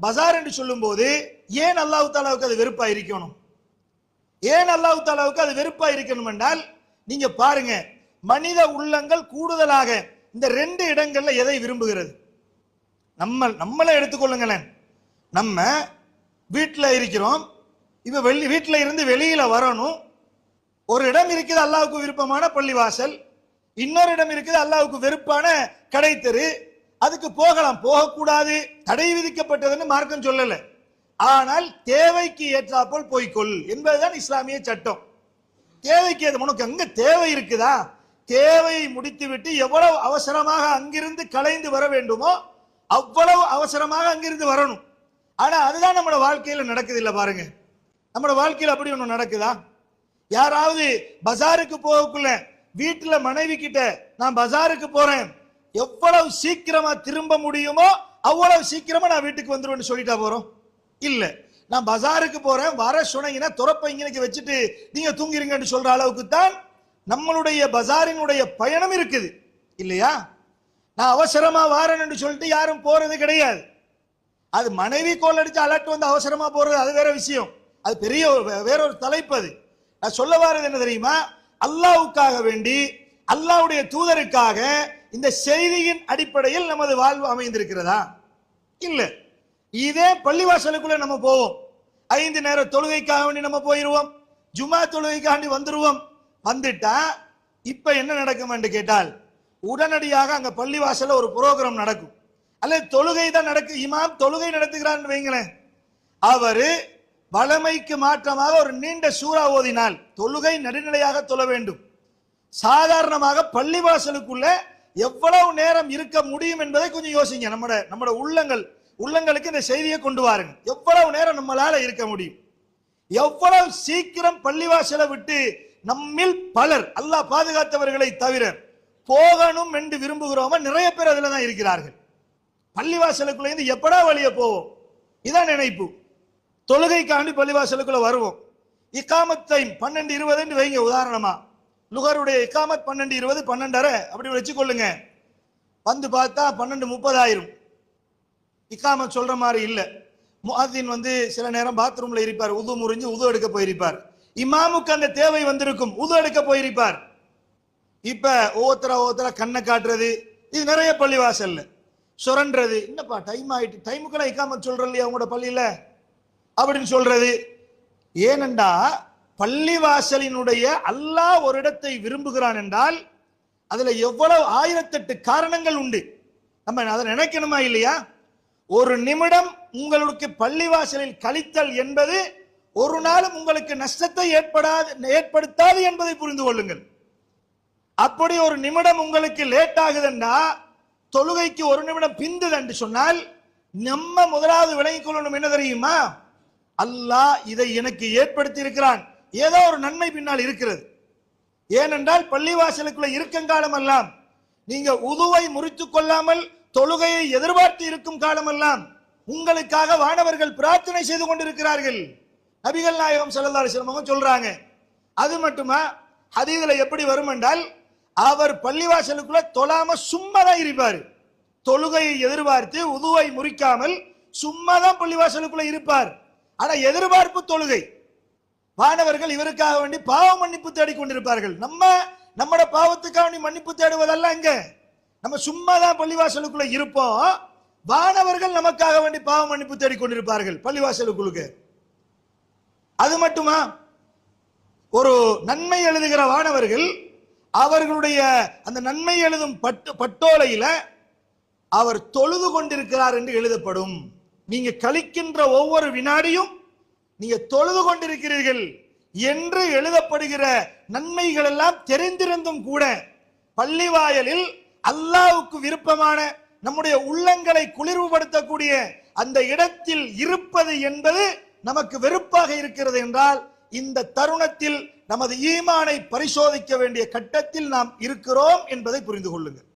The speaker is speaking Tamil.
பஜார் என்று சொல்லும்போது ஏன் அல்லாஹு தாலாவுக்கு அது வெறுப்பா இருக்கணும்? ஏன் அல்லாஹு தாலாவுக்கு அது வெறுப்பா இருக்கணும் என்றால் நீங்க பாருங்க மனித உள்ளங்கள் கூடுதலாக இந்த ரெண்டு இடங்கள்ல எதை விரும்புகிறது? நம்ம நம்மளை எடுத்துக்கொள்ளுங்களேன். நம்ம வீட்டில் இருக்கிறோம் இப்போ வெளி வீட்டில் இருந்து வெளியில் வரணும். ஒரு இடம் இருக்குது அல்லாவுக்கு விருப்பமான பள்ளிவாசல் இன்னொரு இடம் இருக்குது அல்லாவுக்கு வெறுப்பான கடை தெரு அதுக்கு போகலாம். போகக்கூடாது. தடை விதிக்கப்பட்டதுன்னு மார்க்கம் சொல்லல. ஆனால் தேவைக்கு ஏற்றாப்போல் போய்க்கொள் என்பதுதான் இஸ்லாமிய சட்டம். தேவைக்கு அது உனக்கு அங்க தேவை இருக்குதா? தேவையை முடித்துவிட்டு எவ்வளவு அவசரமாக அங்கிருந்து கலைந்து வர வேண்டுமோ அவ்வளவு அவசரமாக அங்கிருந்து வரணும். ஆனா அதுதான் நம்மளோட வாழ்க்கையில நடக்குது இல்ல பாருங்க. நம்மளோட வாழ்க்கையில அப்படி ஒண்ணு நடக்குதா? யாராவது பஜாருக்கு போகக்குள்ள வீட்டுல மனைவி கிட்ட நான் பஜாருக்கு போறேன். எவ்வளவு சீக்கிரமா திரும்ப முடியுமோ அவ்வளவு சீக்கிரமா நான் வீட்டுக்கு வந்துருவேன்னு சொல்லிட்டா போறோம்? இல்ல. நான் பஜாருக்கு போறேன் வர சொன்னீங்கன்னா துறப்ப இங்கே வச்சுட்டு நீங்க தூங்கிருங்கன்னு சொல்ற அளவுக்கு தான் நம்மளுடைய பஜாரினுடைய பயணம் இருக்குது. இல்லையா? நான் அவசரமா வாரேன் என்று சொல்லிட்டு யாரும் போறது கிடையாது. அது மனைவி கோல் அடிச்சு அலர்ட் வந்து அவசரமா போறது அது வேற விஷயம். அது பெரிய ஒரு- வேற ஒரு தலைப்பு அது. நான் சொல்ல வர்றது என்ன தெரியுமா? அல்லாவுக்காக வேண்டி அல்லாவுடைய தூதருக்காக இந்த செய்தியின் அடிப்படையில் நமது வாழ்வு அமைந்திருக்கிறதா? இல்லை. இதே பள்ளிவாசலுக்குள்ள நம்ம போவோம். ஐந்து நேர தொழுகைக்காக வேண்டி நம்ம போயிருவோம். ஜுமா தொழுகைக்காண்டி வந்துருவோம். வந்துட்டா இப்ப என்ன நடக்கும் என்று கேட்டால் உடனடியாக அங்க பள்ளிவாசல ஒரு புரோகிராம் நடக்கும். அல்லது தொழுகை தான் நடக்கு இமாம் தொழுகை நடத்துகிறான்னு வைங்களேன். அவரு வளமைக்கு மாற்றமாக ஒரு நீண்ட சூறா ஓதினால் தொழுகை நடுநிலையாக தொழ வேண்டும். சாதாரணமாக பள்ளிவாசலுக்குள்ள எவ்வளவு நேரம் இருக்க முடியும் என்பதை கொஞ்சம் யோசிங்க. நம்மட நம்மட உள்ளங்கள் உள்ளங்களுக்கு இந்த செய்தியை கொண்டு வாருங்க. எவ்வளவு நேரம் நம்மளால இருக்க முடியும்? எவ்வளவு சீக்கிரம் பள்ளிவாசலை விட்டு நம்மில் பலர் அல்லாஹ் பாதுகாத்தவர்களை தவிர போகணும் என்று விரும்புகிறோமா நிறைய பேர் அதுல தான் இருக்கிறார்கள். பள்ளிவாசலுக்குள்ள இருந்து எப்படா வழியே போவோம்? இதான் நினைப்பு. தொழுகைக்காண்டி பள்ளிவாசலுக்குள்ள வருவோம். இக்காமத்தை பன்னெண்டு இருபதுன்னு வைங்க உதாரணமா. லுகருடைய இக்காமத் பன்னெண்டு இருபது பன்னெண்டரை அப்படி வச்சுக்கொள்ளுங்க. வந்து பார்த்தா பன்னெண்டு முப்பதாயிரம். இக்காமத் சொல்ற மாதிரி இல்லை. முஹாதீன் வந்து சில நேரம் பாத்ரூம்ல இருப்பார். உது முறிஞ்சு உது எடுக்க போயிருப்பார். இமாமுக்கு அந்த தேவை வந்திருக்கும். உது எடுக்க போயிருப்பார். இப்ப ஒவ்வொருத்தர ஒவ்வொருத்தர கண்ணை காட்டுறது. இது நிறைய பள்ளிவாசல்ல. சுரண்டுறது என்னப்பா டைம் ஆயிட்டு டைமுக்கெல்லாம் இக்காமத் சொல்ற இல்லையா அவங்களோட பள்ளியில? அப்படின்னு சொல்றது. ஏனண்டா பள்ளிவாசலினுடைய அல்லாஹ் ஒரு இடத்தை விரும்புகிறான் என்றால் அதுல எவ்வளவு ஆயிரத்தெட்டு காரணங்கள் உண்டு. நம்ம அதை நினைக்கணுமா இல்லையா? ஒரு நிமிடம் உங்களுக்கு பள்ளிவாசலில் கழித்தல் என்பது ஒரு நாளும் உங்களுக்கு நஷ்டத்தை ஏற்படாது ஏற்படுத்தாது என்பதை புரிந்து கொள்ளுங்கள். அப்படி ஒரு நிமிடம் உங்களுக்கு லேட் ஆகுதுன்னா தொழுகைக்கு ஒரு நிமிடம் பிந்துது என்று சொன்னால் நம்ம முதலாவது விளங்கிக் கொள்ளணும் என்ன தெரியுமா? அல்லாஹ் இதை எனக்கு ஏற்படுத்தி இருக்கிறான் ஏதோ ஒரு நன்மை பின்னால் இருக்கிறது. ஏனென்றால் பள்ளிவாசலுக்குள்ள இருக்கங்காலம் எல்லாம் நீங்க உதுவை முறித்து கொள்ளாமல் தொழுகையை எதிர்பார்த்து இருக்கும் காலமெல்லாம் உங்களுக்காக வானவர்கள் பிரார்த்தனை செய்து கொண்டிருக்கிறார்கள். நபிகள் நாயகம் ஸல்லல்லாஹு அலைஹி சொல்றாங்க அது மட்டுமா? அதிகளை எப்படி வரும் என்றால் அவர் பள்ளிவாசலுக்குள்ள தொழாம சும்மா தான் இருப்பார். தொழுகையை எதிர்பார்த்து உதுவை முறிக்காமல் சும்மா தான் பள்ளிவாசலுக்குள்ள இருப்பார். ஆனா எதிர்பார்ப்பு தொழுகை. வானவர்கள் இவருக்காக வேண்டி பாவ மன்னிப்பு தேடி கொண்டிருப்பார்கள். நம்ம நம்மட பாவத்துக்காக வேண்டி மன்னிப்பு தேடுவதல்ல இங்க நம்ம சும்மா தான் பள்ளிவாசலுக்குள்ள இருப்போம். வானவர்கள் நமக்காக வேண்டி பாவ மன்னிப்பு தேடி கொண்டிருப்பார்கள் பள்ளிவாசலுக்குள்ளுக்கு அது மட்டுமா? ஒரு நன்மை எழுதுகிற வானவர்கள் அவர்களுடைய அந்த நன்மை எழுதும் பட்டு பட்டோலையில அவர் தொழுது கொண்டிருக்கிறார் என்று எழுதப்படும். நீங்க கழிக்கின்ற ஒவ்வொரு வினாடியும் நீங்க தொழுது கொண்டிருக்கிறீர்கள் என்று எழுதப்படுகிற நன்மைகள் எல்லாம் தெரிந்திருந்தும் கூட பள்ளிவாயலில் அல்லாவுக்கு விருப்பமான நம்முடைய உள்ளங்களை குளிர்வுபடுத்தக்கூடிய அந்த இடத்தில் இருப்பது என்பது நமக்கு வெறுப்பாக இருக்கிறது என்றால் இந்த தருணத்தில் நமது ஈமானை பரிசோதிக்க வேண்டிய கட்டத்தில் நாம் இருக்கிறோம் என்பதை புரிந்து கொள்ளுங்கள்.